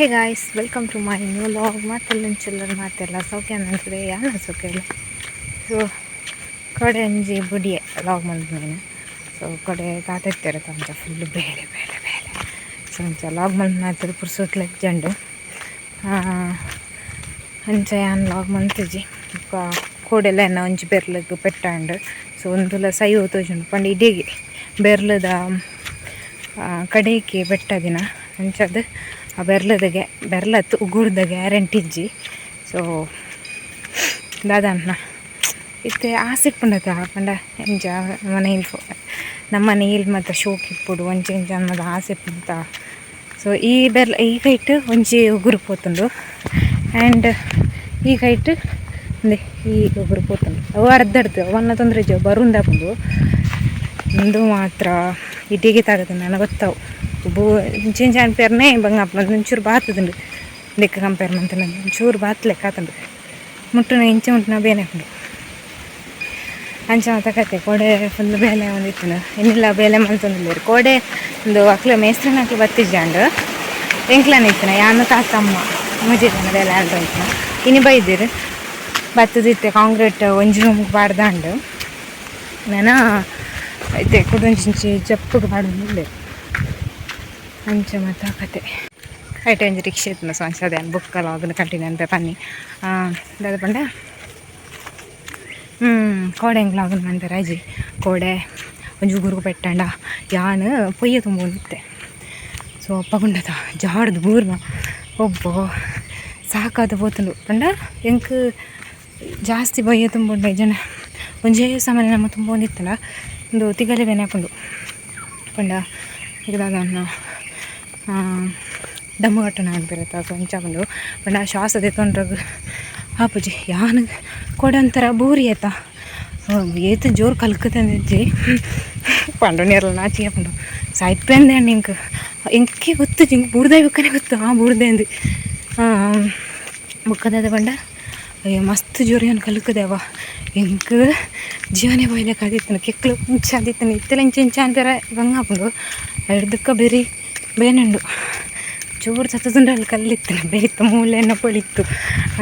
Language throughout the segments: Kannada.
Hey guys welcome to my new log ಮಾತೆಲ್ಲ ಚಿಲ್ಲರ್ ಮಾತೆಲ್ಲ, ಸೌಖ್ಯ ಅನ್ನಿಸಿದೆ ಯಾರು ಸೌಖ್ಯ ಸೊ ಕಡೆ ಅಂಜಿ ಬುಡಿಯೆ ಲಾಗ್ ಮಲ್ಮೇನೆ ಸೊ ಕಡೆ ತಾತಿರ್ತಾರೆ ತಂಚ ಫುಲ್ ಬೇಳೆ ಬೇಳೆ ಬೇಳೆ. ಸೊ ಅಂಚ ಲಾಗ್ ಮಲ್ತ್ ಮಾತಿರು ಪುರ್ಸೋತ್ಲೆಗ್ ಜಂಡು. ಅಂಚ ಯಾನ್ ಲಾಗ್ ಮಂತಿಜಿ ಕೋಡೆಲ್ಲ ಎನ್ನ ಒಂಜಿ ಬೆರ್ಲಗ್ ಪೆಟ್ಟಾಂಡು. ಸೊ ಒಂದುಲ ಸೈ ತೋಜುಂಡು ಪಂಡ ಇಡೀಗೆ ಬೆರ್ಲದ ಕಡೆಗೆ ಬೆಟ್ಟ ದಿನ. ಆ ಬೆರ್ಲದಾಗೆ, ಬೆರ್ಲತ್ತು ಉಗುರ್ದ ಗ್ಯಾರಂಟಿಜ್ಜಿ ಸೊ ಸೊ ದಾದಾಂನ ಇತ್ತೆ ಆಸೆ ಪಂಡದ ಪಂಡ ಎಂಜ ಮನೆಯಲ್ಲಿ ನಮ್ಮ ಮನೆಯಲ್ಲಿ ಮತ್ತು ಶೋಕ್ ಇಟ್ಬಿಡು ಒಂಚೆ ಇಂಜ ಅನ್ನೋದು ಆಸೆ ಪುಂತ ಸೊ ಈ ಬೆರ್ಲ ಈಗ ಇಟ್ಟು ಒಂಚೆ ಉಗುರು ಪೋತುಂಡು. ಆ್ಯಂಡ್ ಈಗ ಇಟ್ಟು ಒಂದೇ ಈ ಉಗುರು ಪೋತುಂಡು. ಅವು ಅರ್ಧಡ್ದು ಅವನ್ನ ತೊಂದರೆ ಬರುಂದ ಬಂದು ಒಂದು ಮಾತ್ರ ನನಗೆ ಗೊತ್ತಾವು. ಬೂ ಇಂಚಿನ ಪೇರ್ನೇ ಬಂಗಪ್ಪ ಒಂಚೂರು ರೀ ಲೆಕ್ಕ ಕಂಪೇರ್ ಮಂತನ ಒಂಚೂರು ಬಾತ್ ಲೆಕ್ಕ ಆತಂಡು. ಮುಟ್ಟುನ ಮುಟ್ಟು ಮುಟ್ಟುನ ಬೇನೆ ಹಾಕೊಂಡು ಅಂಚ ಮಾತಾಕತ್ತೆ ಕತೆ ಕೋಡೆ ಫುಲ್ ಬೇಲೆ ಒಂದಿತ್ತು ಇನ್ನಿಲ್ಲ ಬೇಲೆ ಮಲ್ತೊಂದಿಲ್ಲ ಕೋಡೆ ಒಂದು ಅಕ್ಲ ಮೇಸ್ತ್ರಿನ ಅಕ್ಲು ಬತ್ತಿಜಾಂಡು ಎಂಕ್ಲನ ಇತ್ತನ ಯಾನು ತಾತಮ್ಮ ಮುಜಿದನ ಬೇಲೆ ಅಂತ ಇತ್ತು ಇನ್ನು ಬೈದಿರು ಬತ್ತದಿತ್ತೆ ಕಾಂಕ್ರೀಟ್ ಒಂಜಿ ರೂಮ್ಗೆ ಬಾರ್ದಾಂಡು ನಾನು ಐತೆ ಕುಡೊಂಚಿ ಚಪ್ಪಗೆ ಮಾಡಿದ್ಮೇಲೆ ಅಂಚ ಮತ್ತೆ ಕತೆ. ಐಟೆ ಅಂಜಿ ರಿಕ್ಷೆ ಇತ್ತು ಸೊ ಅನ್ ಅದೇ ಬುಕ್ಕಲ್ಲ ಅದನ್ನು ಕಂಟಿನ್ಯೂ ಅಂತ ಪನ್ನಿ ದಾದ ಪಂಡ ಕೋಡೆ ಹೆಂಗ್ಲ ಅದನ್ನು ಅಂತಾರೆ ಅಜ್ಜಿ ಕೋಡೆ, ಒಂಜಿ ಗುರುಗು ಪೆಟ್ಟಂಡ. ಯಾನ್ ಪೊಯ್ಯ ತುಂಬ ನಿತ್ತೆ ಸೊ ಅಪ್ಪಗುಂಡದ ಜಾಡ್ದು ಬೂರ್ನ ಒಬ್ಬ, ಸಾಕಾದ ಪೋತುಂಡು ಪಂಡ, ಎಂಕ್ ಜಾಸ್ತಿ ಬೊಯ್ಯ ತುಂಬ ಜನ. ಒಂಜೇ ಸಾಮಾನ್ಯ ನಮ್ಮ ತುಂಬ ಒಂದಿತ್ತಲ್ಲ ಒಂದು ತಿಗಲೆ ಬೇನೆ ಹಾಕೊಂಡು ಪಂಡ ಇದಾಗ ದಮ್ಮು ಕಟ್ಟಣ ಅಂತಿರತ್ತ ಕೊಂಚಾಕೊಂಡು ಪಂಡ ಶ್ವಾಸ ತೆತ್ತೊಂಡ್ರಾಗ ಆಪುಜಿ ಯಾನ್ ಕೊಡ ಒಂಥರ ಬೂರಿ ಆಯ್ತ ಏತು ಜೋರು ಕಲ್ಕತಂದಿಜ್ಜಿ ಪಂಡು ನೀರಲ್ಲ ನಾಚಿ ಪಂಡು ಸಾಯ್ಪಂದೆ ಅಂಡ್ ಇಂಕ ಎಂಕೆ ಗೊತ್ತು ಜಿಂಕ್ ಬುಡ್ದೆ ಬೇಕನೆ ಗೊತ್ತು ಆ ಬುಡ್ದೆ ಅಂದು ಬುಕ್ಕದ ಪಂಡ ಅಯ್ಯೋ, ಮಸ್ತ್ ಜೋರಿ ಅವ್ನು ಕಲ್ಕದೇವ ಎಂಕ್ ಜೀವನೇ ಬಾಯ್ಲೆ ಕೆಕ್ಕಲು ಕೆಕ್ಲು ಮುಂಚೆ ಆದಿತ್ತನ ಇತ್ತೆಲ್ಲ ಇಂಚೆ ಇಂಚೆ ಅಂತಾರ ಹಾಕೊಂಡು ಹಿಡ್ದಕ್ಕ ಬೇರೆ ಬೇನುಂಡು ಚೂರು ಸತ್ತದಂದ್ರೆ ಅಲ್ಲಿ ಕಲ್ಲಿತ್ತನ ಬೇಯ್ತು, ಮೂಲೆಯನ್ನು ಪೊಳಿತ್ತು.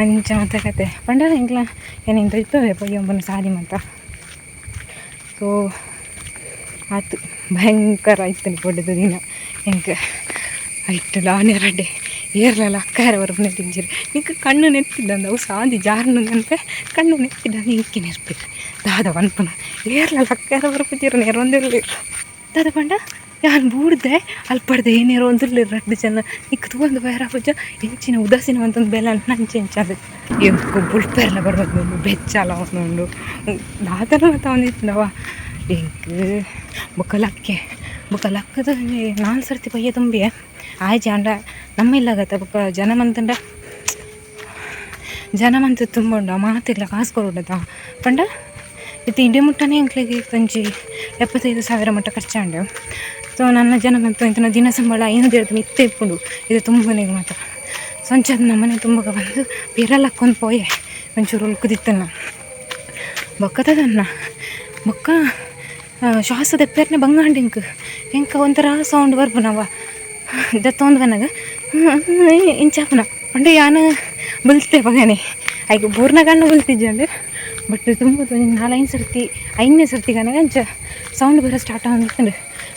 ಅಂಚ ಮಾತ ಕತೆ. ಪಂಡಲ ಇಂಕ್ಲ ಏನಿಂದ ಇಪ್ಪವೇ ಪೊಯ್ಯೊಂಬನ ಸಾರಿ ಮಾತ ಸೊ, ಆತು. ಭಯಂಕರ ಆಯ್ತು ಕೊಡದು ದಿನ. ಹೆಂಗೆ? ಆಯ್ತು ಲಾನೆರಡೆ ಏರ್ಲಲ್ಲ ಅಕ್ಕಾರ ಬರ್ಬನೆ ತಿಂಜಿರಿ. ನಿಂಗೆ ಕಣ್ಣು ನೆತ್ತಿದ್ದಂದ, ಅವು ಸಾಂದಿ ಜಾರ್ನು ನೆನಪೆ, ಕಣ್ಣು ನೆತ್ತಿದ್ದಂದ ಇಂಕಿ ನೆರ್ಪಿಲ್ಲ ದಾದ ಅನ್ಪನ ಏರ್ಲಲ್ಲ ಅಕ್ಕಾರ ಬರ್ಬಿಟ್ಟಿರ ನೆರೊಂದಿರಲಿ ದಾದ ಪಂಡ ಯಾನ್ ಬೂಡ್ದೆ? ಅಲ್ಲಿ ಪಡ್ದೆ ಏನೇರೋ ಒಂದಿರಲಿ ರಡ್ಡು ಜನ. ನಿಕ್ ತಗೊಂಡು ಬೇರೆ ಪೂಜ ಹೆಂಚಿನ ಉದಾಸೀನ ಅಂತಂದು ಬೆಲ್ಲ ನಂಚೆ ಹೆಂಚಾದ ಎಂಕು ಬುಳ್ಪೆರ್ಲ ಬರ್ಬೇಕು ಬೆಚ್ಚಲ ಅವನುಂಡು ದಾದನ ಮತ್ತ ಒಂದಿತ್ತವ ಎಂಕ್ ಬುಕ್ಕಲಕ್ಕೆ ಬುಕ್ಕಲಕ್ಕದ ನಾಲ್ಕು ಸರ್ತಿ ಪಯ್ಯ ತುಂಬಿ. ಆಯ್ ಜಾಂಡ ನಮ್ಮ ಇಲ್ಲಾಗತ್ತ ಬುಕ್ಕ ಜನ ಮಂತಂಡ ಜನ ಮಂತ ತುಂಬೋಂಡ ಮಾತಿಲ್ಲ, ಕಾಸು ಕೊಡೋದ ಪಂಡ ಇದು ಇಂಡಿ ಮುಟ್ಟನೇ ಅಂಕ್ಲಿಗೆ ಕಂಚಿ ಎಪ್ಪತ್ತೈದು ಸಾವಿರ ಮಟ್ಟ ಖರ್ಚಾಂಡು. ಸೊ ನನ್ನ ಜನ ಮತ್ತು ಇಂತ ದಿನ ಸಂಬಳ ಏನು ಇರ್ತೀನಿ ಇತ್ತೆ ಇಪ್ಪುಂಡು ಇದು ತುಂಬನೇ ಮಾತ್ರ. ಸಂಚದ ನಮ್ಮನೆ ತುಂಬ ಬಂದು ಬೇರೆಲ್ಲ ಹಾಕೊಂಡು ಪೋಯೆ. ಒಂಚೂರು ಉಳ್ಕುದಿತ್ತಲ್ಲ ಬೊಕ್ಕದನ್ನ ಬೊಕ್ಕ ಶ್ವಾಸದ ಪೇರ್ನೆ ಬಂಗಾಂಡಿಂಕ್. ಹೆಂಕ ಒಂಥರ ಸೌಂಡ್ ಬರ್ಬು ನಾವ ದತ್ತೊಂದು ಬನ್ನಾಗ ಇಂಚಾಪನ ಅಂದ್ರೆ ಯಾನು ಬಲ್ತೆ ಬಗನೆ ಆಯ್ಕೆ ಬೂರ್ನಗಣ್ಣು ಬಲ್ತಿದ್ಜಂಡು ಬಟ್ ತುಂಬ ನಾಲ್ಕೈದು ಸರ್ತಿ, ಐದನೇ ಸರ್ತಿ ಅಂಚ ಸೌಂಡ್ ಬರೋ ಸ್ಟಾರ್ಟ್ ಆಗಿತ್ತು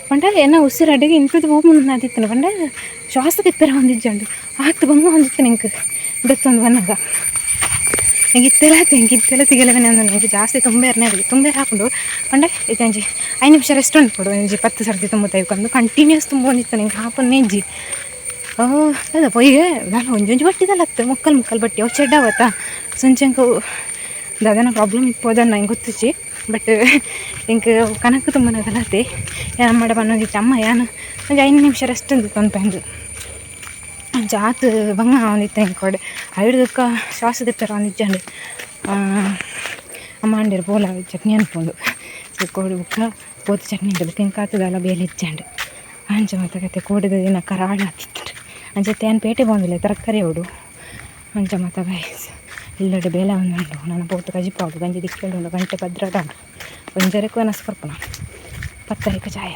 ಪಂಡ ಏನ ಉಸಿರಡೆಗೆ ಇಂಥದ್ದು ಹೋಗಿ ಮುಂದೆ ಆದಿತ್ತು ಪಂಡ ಶ್ವಾಸ ತಿಪ್ಪರ ಹೊಂದಿಜ್ಜಂಡು ಆತು ಬಂಗ ಹೊಂದಿತ್ತು ನಿಂಗೆ. ದತ್ತೊಂದು ಬನ್ನಾಗ ನಂಗೆ ಇತ್ತೆಲ್ಲ ತೆಂಗಿ ಹಿಂಗೆ ಇತ್ತೆಲ್ಲ ತೆಗಿಲವೇನೆ ಅಂದ್ರೆ ನನಗೆ ಜಾಸ್ತಿ ತುಂಬ ಎರಡನೇ ಅದು ತುಂಬ ಹಾಕೊಂಡು ಇದೆ ಅಂಜಿ, ಐದು ನಿಮಿಷ ರೆಸ್ಟ್ ಉಂಟು ಕೊಡು, ಅಂಜಿ, ಪತ್ತು ಸರ್ತಿ ತುಂಬ ತೆಗೆದುಕೊಂಡು ಕಂಟಿನ್ಯೂಸ್ ತುಂಬ ಒಂದಿತ್ತು ನಿಂಗೆ ಹಾಪನ್ನೇ ಅಂಜಿ ಓ, ಅದ ಪೊಯ್ಯ ನಾನು ಒಂಜೊಂಜು ಬಟ್ಟಿದಲ್ಲ ಮುಕ್ಕಲ್ ಮುಕ್ಕಲ್ ಬಟ್ಟೆ ಅವು ಚೆಡ್ಡಾವತ್ತ ಸಂಚಂಕ ದಾದನ ಪ್ರಾಬ್ಲಮ್ ಇಪ್ಪೋದನ್ನ ನಂಗೆ ಗೊತ್ತಿಚ್ಚಿ ಬಟ್ ಹಿಂಗೆ ಕನಕ ತುಂಬ ಗಲತೆ ಏನು ಮಾಡ ಬಂದಿತ್ತು ಅಮ್ಮ ಏನು ಒಂದು ಐದು ನಿಮಿಷ ರೆಸ್ಟ್ ಅಂದಿತ್ತು ಅಂತ ಅಂದು ಜಾತ್ ಬಂಗ ಒಂದಿತ್ತು ಹಿಂಗೆ ಕೊಡೆ. ಹಿಡ್ದಕ್ಕ ಶ್ವಾಸ ತಿಪ್ಪಾರ ಒಂದಿಜ್ಜಂಡು ಅಮ್ಮ ಅಂಡಿರು ಬೋಲ ಚಟ್ನಿ ಅನ್ಕೊಂಡು ಸೊ ಕೋಡಿ ಬುಕ್ಕ ಪೋತು ಚಟ್ನಿ ಉಂಟು ತಿಂಕ ಆತದಲ್ಲ ಬೇಲೆ ಇಜ್ಜಂಡು ಅಂಚ ಮಾತಾಗತ್ತೆ ಕೋಡಿದ ದಿನ ಕರಾಳ ಹತ್ತಿತ್ತು ಅಂಚೆ ತೇನ್ ಪೇಟೆ ಬಂದಿಲ್ಲ ತರಕಾರಿ ಅವಡು ಅಂಚ ಮಾತ ಗೈಸ್ ಇಲ್ಲಡೆ ಬೇಲೆ ಒಂದುಂಡು ನನ್ನ ಪೋತು ಕಜಿಪಾಡು ಗಂಜಿ ದಿಕ್ಕೇಳು ಗಂಟೆ ಭದ್ರಡ ಒಂಜರಕ್ಕೂ ಅನಸ್ಕೊರ್ಪಣ ಪತ್ತರಿಕ ಚಾಯ